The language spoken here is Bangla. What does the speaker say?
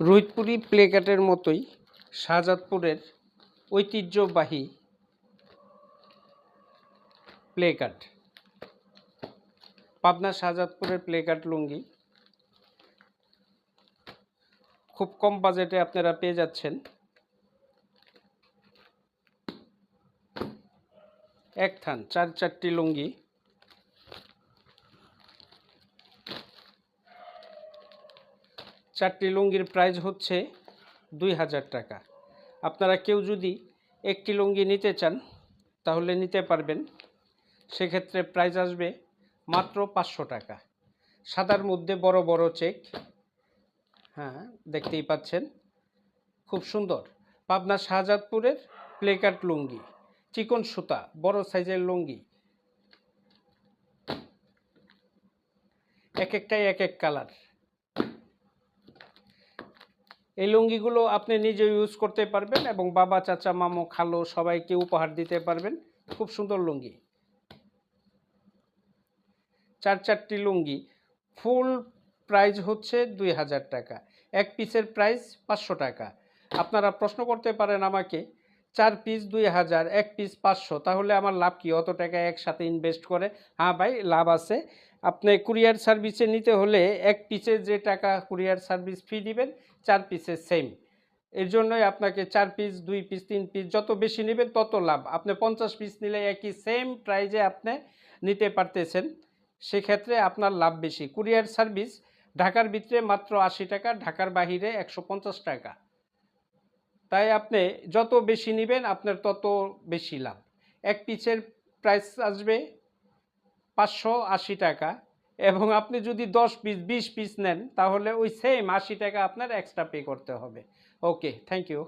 রোহিতপুরি প্লেকার্টের মতোই শাহজাদপুরের ঐতিহ্যবাহী প্লেকার্ট পাবনা শাহজাদপুরের প্লেকার্ট লুঙ্গি। খুব কম বাজেটে আপনারা পেয়ে যাচ্ছেন। এক থান, চার চারটি লুঙ্গি। চারটি লুঙ্গির প্রাইস হচ্ছে দুই হাজার টাকা। আপনারা কেউ যদি একটি লুঙ্গি নিতে চান, তাহলে নিতে পারবেন। সেক্ষেত্রে প্রাইস আসবে মাত্র পাঁচশো টাকা। সাদার মধ্যে বড় বড় চেক হ্যাঁ দেখতেই পাচ্ছেন। খুব সুন্দর। পাবনা শাহজাদপুরের প্লেকার্ট লুঙ্গি, চিকন সুতা, বড় সাইজের লুঙ্গি। এক একটাই এক এক কালার এই লুঙ্গিগুলো আপনি নিজে ইউজ করতে পারবেন এবং বাবা, চাচা, মামু, খালো সবাইকে উপহার দিতে পারবেন। খুব সুন্দর লুঙ্গি। চার চারটি লুঙ্গি। ফুল প্রাইস হচ্ছে দুই হাজার টাকা। এক পিসের প্রাইস পাঁচশো টাকা। আপনারা প্রশ্ন করতে পারেন আমাকে, চার পিস দুই হাজার, এক পিস পাঁচশো, তাহলে আমার লাভ কি? অত টাকা একসাথে ইনভেস্ট করে? হ্যাঁ ভাই, লাভ আছে। আপনি কুরিয়ার সার্ভিসে নিতে হলে এক পিসে যে টাকা কুরিয়ার সার্ভিস ফি দিবেন, চার পিসের সেম এর জন্যই আপনাকে চার পিস দুই পিস তিন পিস যত বেশি নেবেন তত লাভ। আপনি পঞ্চাশ পিস নিলে একই সেম প্রাইজে আপনি নিতে পারতেছেন। সেক্ষেত্রে আপনার লাভ বেশি। কুরিয়ার সার্ভিস ঢাকার ভিতরে মাত্র আশি টাকা, ঢাকার বাহিরে একশো পঞ্চাশ টাকা। তাই আপনি যত বেশি নেবেন, আপনার তত বেশি লাভ। এক পিসের প্রাইস আসবে পাঁচশো আশি টাকা এবং আপনি যদি দশ পিস, বিশ পিস নেন, তাহলে ওই সেম আশি টাকা আপনার এক্সট্রা পে করতে হবে। Okay thank you